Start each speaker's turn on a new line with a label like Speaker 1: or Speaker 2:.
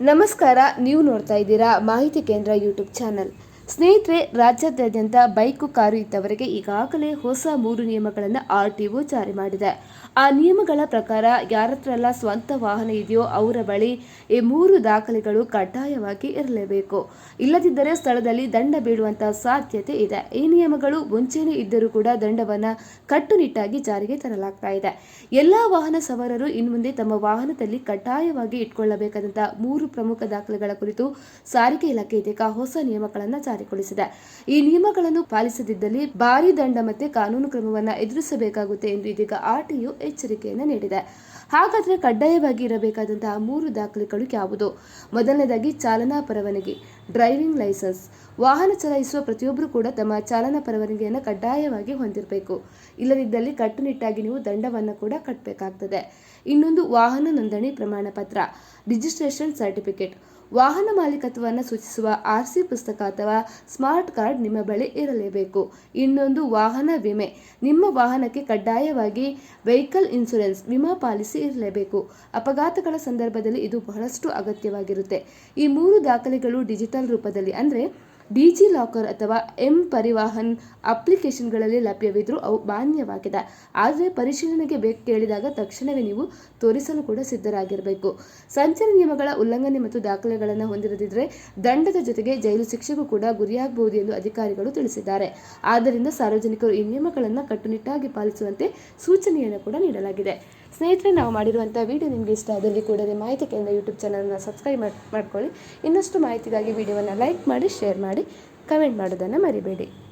Speaker 1: ನಮಸ್ಕಾರ ನೀವು ನೋಡ್ತಾ ಇದ್ದೀರಾ ಮಾಹಿತಿ ಕೇಂದ್ರ ಯೂಟ್ಯೂಬ್ ಚಾನಲ್. ಸ್ನೇಹಿತರೆ, ರಾಜ್ಯಾದ್ಯಂತ ಬೈಕು ಕಾರು ಇದ್ದವರಿಗೆ ಈಗಾಗಲೇ ಹೊಸ ಮೂರು ನಿಯಮಗಳನ್ನು ಆರ್ ಟಿ ಒ ಜಾರಿ ಮಾಡಿದೆ. ಆ ನಿಯಮಗಳ ಪ್ರಕಾರ ಯಾರತ್ರೆಲ್ಲ ಸ್ವಂತ ವಾಹನ ಇದೆಯೋ ಅವರ ಬಳಿ ಈ ಮೂರು ದಾಖಲೆಗಳು ಕಡ್ಡಾಯವಾಗಿ ಇರಲೇಬೇಕು. ಇಲ್ಲದಿದ್ದರೆ ಸ್ಥಳದಲ್ಲಿ ದಂಡ ಬೀಳುವಂತಹ ಸಾಧ್ಯತೆ ಇದೆ. ಈ ನಿಯಮಗಳು ಮುಂಚೆನೆ ಇದ್ದರೂ ಕೂಡ ದಂಡವನ್ನು ಕಟ್ಟುನಿಟ್ಟಾಗಿ ಜಾರಿಗೆ ತರಲಾಗ್ತಾ ಇದೆ. ಎಲ್ಲ ವಾಹನ ಸವಾರರು ಇನ್ನು ಮುಂದೆ ತಮ್ಮ ವಾಹನದಲ್ಲಿ ಕಡ್ಡಾಯವಾಗಿ ಇಟ್ಕೊಳ್ಳಬೇಕಾದಂತಹ ಮೂರು ಪ್ರಮುಖ ದಾಖಲೆಗಳ ಕುರಿತು ಸಾರಿಗೆ ಇಲಾಖೆ ಇದೀಗ ಹೊಸ ನಿಯಮಗಳನ್ನು ಜಾರಿಗೊಳಿಸಿದೆ. ಈ ನಿಯಮಗಳನ್ನು ಪಾಲಿಸದಿದ್ದಲ್ಲಿ ಭಾರಿ ದಂಡ ಮತ್ತೆ ಕಾನೂನು ಕ್ರಮವನ್ನು ಎದುರಿಸಬೇಕಾಗುತ್ತೆ ಎಂದು ಇದೀಗ ಆರ್ಟಿಯು ಎಚ್ಚರಿಕೆಯನ್ನು ನೀಡಿದೆ. ಹಾಗಾದ್ರೆ ಕಡ್ಡಾಯವಾಗಿ ಇರಬೇಕಾದಂತಹ ಮೂರು ದಾಖಲೆಗಳು ಯಾವುದು? ಮೊದಲನೇದಾಗಿ ಚಾಲನಾ ಪರವಾನಗಿ, ಡ್ರೈವಿಂಗ್ ಲೈಸೆನ್ಸ್. ವಾಹನ ಚಲಾಯಿಸುವ ಪ್ರತಿಯೊಬ್ಬರು ಕೂಡ ತಮ್ಮ ಚಾಲನಾ ಪರವಾನಗಿಯನ್ನು ಕಡ್ಡಾಯವಾಗಿ ಹೊಂದಿರಬೇಕು. ಇಲ್ಲದಿದ್ದಲ್ಲಿ ಕಟ್ಟುನಿಟ್ಟಾಗಿ ನೀವು ದಂಡವನ್ನು ಕೂಡ ಕಟ್ಟಬೇಕಾಗ್ತದೆ ಇನ್ನೊಂದು ವಾಹನ ನೋಂದಣಿ ಪ್ರಮಾಣ ಪತ್ರ ರಿಜಿಸ್ಟ್ರೇಷನ್ ಸರ್ಟಿಫಿಕೇಟ್. ವಾಹನ ಮಾಲೀಕತ್ವವನ್ನು ಸೂಚಿಸುವ ಆರ್ ಸಿ ಪುಸ್ತಕ ಅಥವಾ ಸ್ಮಾರ್ಟ್ ಕಾರ್ಡ್ ನಿಮ್ಮ ಬಳಿ ಇರಲೇಬೇಕು. ಇನ್ನೊಂದು ವಾಹನ ವಿಮೆ. ನಿಮ್ಮ ವಾಹನಕ್ಕೆ ಕಡ್ಡಾಯವಾಗಿ ವೆಹಿಕಲ್ ಇನ್ಶೂರೆನ್ಸ್ ವಿಮಾ ಪಾಲಿಸಿ ಇರಲೇಬೇಕು ಅಪಘಾತಗಳ ಸಂದರ್ಭದಲ್ಲಿ ಇದು ಬಹಳಷ್ಟು ಅಗತ್ಯವಾಗಿರುತ್ತೆ. ಈ ಮೂರು ದಾಖಲೆಗಳು ಡಿಜಿಟಲ್ ರೂಪದಲ್ಲಿ ಅಂದರೆ ಡಿಜಿ ಲಾಕರ್ ಅಥವಾ ಎಂ ಪರಿವಾಹನ್ ಅಪ್ಲಿಕೇಶನ್ಗಳಲ್ಲಿ ಲಭ್ಯವಿದ್ದರೂ ಅವು ಮಾನ್ಯವಾಗಿದೆ ಆದರೆ ಪರಿಶೀಲನೆಗೆ ಬೇಕು ಕೇಳಿದಾಗ ತಕ್ಷಣವೇ ನೀವು ತೋರಿಸಲು ಕೂಡ ಸಿದ್ಧರಾಗಿರಬೇಕು. ಸಂಚಾರ ನಿಯಮಗಳ ಉಲ್ಲಂಘನೆ ಮತ್ತು ದಾಖಲೆಗಳನ್ನು ಹೊಂದಿರದಿದ್ದರೆ ದಂಡದ ಜೊತೆಗೆ ಜೈಲು ಶಿಕ್ಷೆಗೂ ಕೂಡ ಗುರಿಯಾಗಬಹುದು ಎಂದು ಅಧಿಕಾರಿಗಳು ತಿಳಿಸಿದ್ದಾರೆ. ಆದ್ದರಿಂದ ಸಾರ್ವಜನಿಕರು ಈ ನಿಯಮಗಳನ್ನು ಕಟ್ಟುನಿಟ್ಟಾಗಿ ಪಾಲಿಸುವಂತೆ ಸೂಚನೆಯನ್ನು ಕೂಡ ನೀಡಲಾಗಿದೆ. ಸ್ನೇಹಿತರೆ, ನಾವು ಮಾಡಿರುವಂಥ ವಿಡಿಯೋ ನಿಮಗೆ ಇಷ್ಟ ಆದಲ್ಲಿ ಕೂಡಲೇ ಮಾಹಿತಿ ಕೇಂದ್ರ ಯೂಟ್ಯೂಬ್ ಚಾನಲ್ನ ಸಬ್ಸ್ಕ್ರೈಬ್ ಮಾಡ್- ಮಾಡ್ಕೊಳ್ಳಿ. ಇನ್ನಷ್ಟು ಮಾಹಿತಿಗಾಗಿ ವಿಡಿಯೋವನ್ನು ಲೈಕ್ ಮಾಡಿ ಶೇರ್ ಮಾಡಿ ಕಮೆಂಟ್ ಮಾಡೋದನ್ನು ಮರಿಬೇಡಿ.